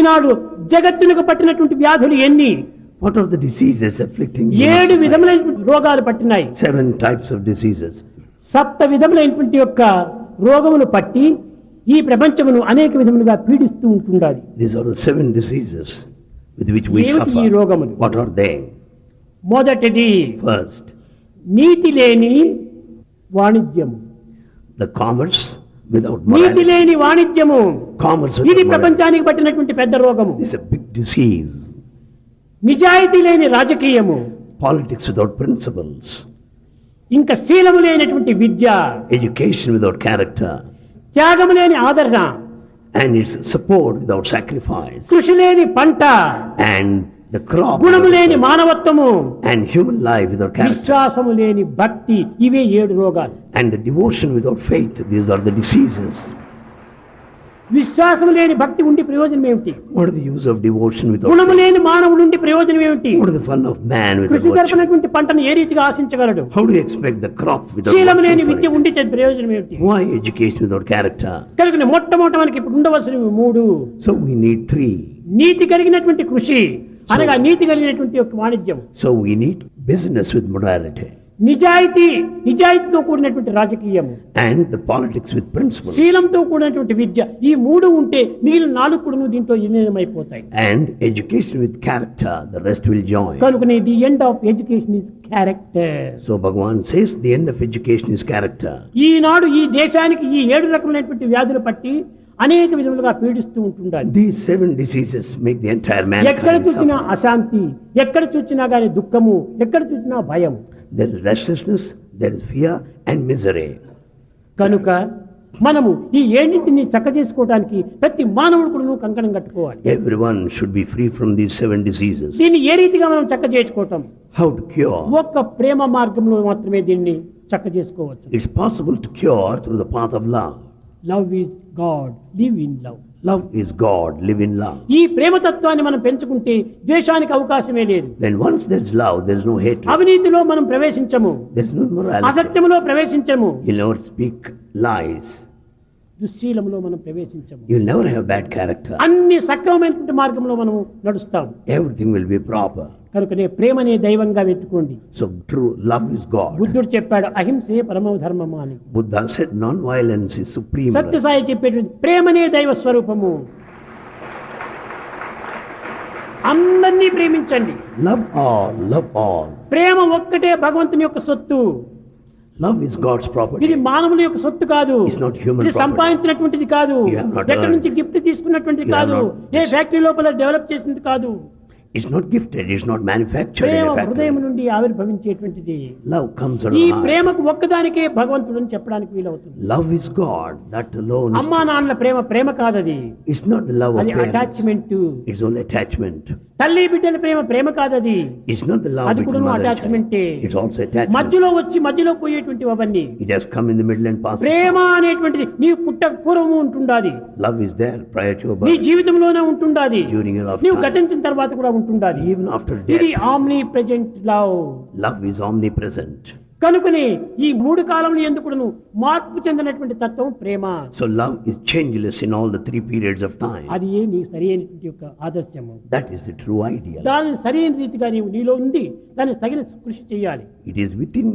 ఈనాడు జగత్తునకు పట్టినటువంటి వ్యాధులు ఎన్ని? What are the diseases afflicting ఏడు విధములైన రోగాలు పట్టినాయి. Seven types of diseases. సప్త విధములైనటువంటి యొక్క రోగములు పట్టి ఈ ప్రపంచమును అనేక విధములుగా పీడిస్తూ ఉంటుండాలి. These are the seven diseases with which we suffer. What are they? మొదటిది ఫస్ట్ నీతి లేని వాణిజ్యం ద కామర్స్ వితౌట్ నీతి లేని వాణిజ్యము. కామర్స్ ఇది ప్రపంచానికి పట్టినటువంటి పెద్ద రోగము. ఇస్ ఎ బిగ్ నిజాయితీ లేని రాజకీయము. పాలిటిక్స్ విదౌట్ ప్రిన్సిపల్స్ ఇంకా శీలము లేనిటువంటి విద్య. ఎడ్యుకేషన్ విదౌట్ క్యారెక్టర్ త్యాగము లేని ఆదరణ. And it's support without sacrifice కృషి లేని పంట. And the crop. గుణము లేని. మానవత్వము And human life without character. విశ్వాసము లేని భక్తి ఇవే ఏడు రోగాలు And the devotion without faith. These are the diseases. విశ్వాసము లేని భక్తి ఉండి ప్రయోజనం ఏమిటి What is the use of devotion without గుణము? లేని మానవుడు ఉండి ప్రయోజనం ఏమిటి What is the fun of man without కృషి virtue? జరపనటువంటి పంటను ఏ రీతిగా ఆశించగలడు How do you expect the crop without శీలము లేని working for విద్య it? ఉండి చే- ప్రయోజనం ఏమిటి Why education without character? కనుక మొట్టమొదట మనకి ఇప్పుడు ఉండవలసినవి మూడు So we need three. నీతి కలిగినటువంటి కృషి అనగా నీతి కలిగినటువంటి ఒక వాణిజ్యం. So we need business with morality నిజాయితీ నిజాయితీతో కూడినటువంటి రాజకీయం. And the politics with principle శీలంతో కూడినటువంటి విద్య. ఈ మూడు ఉంటే మిగిలిన నాలుగు కూడా దీంతో విలీనమైపోతాయి and education with character the rest will join కనుకనే the end of education is character so Bhagavan says the end of education is character ఈనాడు ఈ దేశానికి ఈ ఏడు రకమైనటువంటి వ్యాధులు పట్టి అనేక విధములుగా పీడిస్తూ ఉంటుంటారు the seven diseases make the entire ఎక్కడ చూసినా అశాంతి ఎక్కడ చూసినా కానీ దుఃఖము ఎక్కడ చూసినా భయం. There is restlessness fear and misery కనుక మనము ఈ ఏడింటిని చక్క చేసుకోవడానికి ప్రతి మానవుడు కూడా కంకణం కట్టుకోవాలి. Everyone should be free from these seven diseases దీన్ని ఏ రీతిగా మనం చక్క చేసుకోవటం? హౌ టు క్యూర్ ఒక్క ప్రేమ మార్గంలో మాత్రమే దీన్ని చక్క చేసుకోవచ్చు. It's possible to cure through the path of love love is God live in love Love is God, live in love. ఈ ప్రేమతత్వాన్ని మనం పెంచుకుంటే ద్వేషానికి అవకాశమే లేదు When once there's love, there's no hatred. అవినీతిలో మనం ప్రవేశించము There's no morality. అసత్యములో ప్రవేశించము You'll never speak lies. దుశ్శీలములో మనం ప్రవేశించము You'll never have bad character. అన్ని సక్రమమైనటువంటి మార్గంలో మనం నడుస్తాం Everything will be proper. కనుకనే ప్రేమనే దైవంగా పెట్టుకోండి So true love is God. బుద్ధుడు చెప్పాడు అహింసే పరమ ధర్మమా అని Buddha said non-violence is supreme. Sathya Sai చెప్పేటువంటి ప్రేమనే దైవ స్వరూపము అందరినీ ప్రేమించండి Love all, love all. ప్రేమ ఒక్కటే భగవంతుని యొక్క సొత్తు Love is God's ఇది property. మానవుల యొక్క సొత్తు కాదు It's not human ఇది. సంపాదించినటువంటిది కాదు ఎక్కడి. నుంచి గిఫ్ట్ తీసుకున్నటువంటిది కాదు ఏ ఫ్యాక్టరీ లోపల డెవలప్ చేసింది కాదు Not gifted, it's not manufactured in ప్రేమ హృదయం. నుండి ఆవిర్భవించేటువంటిది Love comes out ఈ of the heart. ప్రేమకు ఒక్కదానికే భగవంతుడు అని చెప్పడానికి వీలవుతుంది Love is God, that alone. Is అమ్మా నాన్నల ప్రేమ ప్రేమ కాదది the love of అది. Attachment It's only attachment. తల్లి బిడ్డల ప్రేమ ప్రేమ కాదది not the love అది కూడా child. It's also attachment. మధ్యలో వచ్చి మధ్యలో పోయేటువంటి అవన్నీ It has come in the middle and passes. ప్రేమ అనేటువంటిది నీ పుట్టక పూర్వము ఉంటుండాది Love is there prior to your నీ జీవితంలోనే ఉంటుండాది during your నీవు lifetime. గతించిన తర్వాత కూడా ఉంటుండాలి. ఈవెన్ ఆఫ్టర్ డెత్ ఇది omnipresent love love is omnipresent కనుకనే ఈ మూడు కాలంలో ఎందుకు మార్పు చెందినటువంటి తత్వం ప్రేమ. So love is changeless in all the three periods of time అది ఏ నీ సరైన యొక్క ఆదర్శము. That is the true idea దాని సరైన రీతిగా నీవు నీలో ఉంది దాని తగిన కృషి చేయాలి. It is with in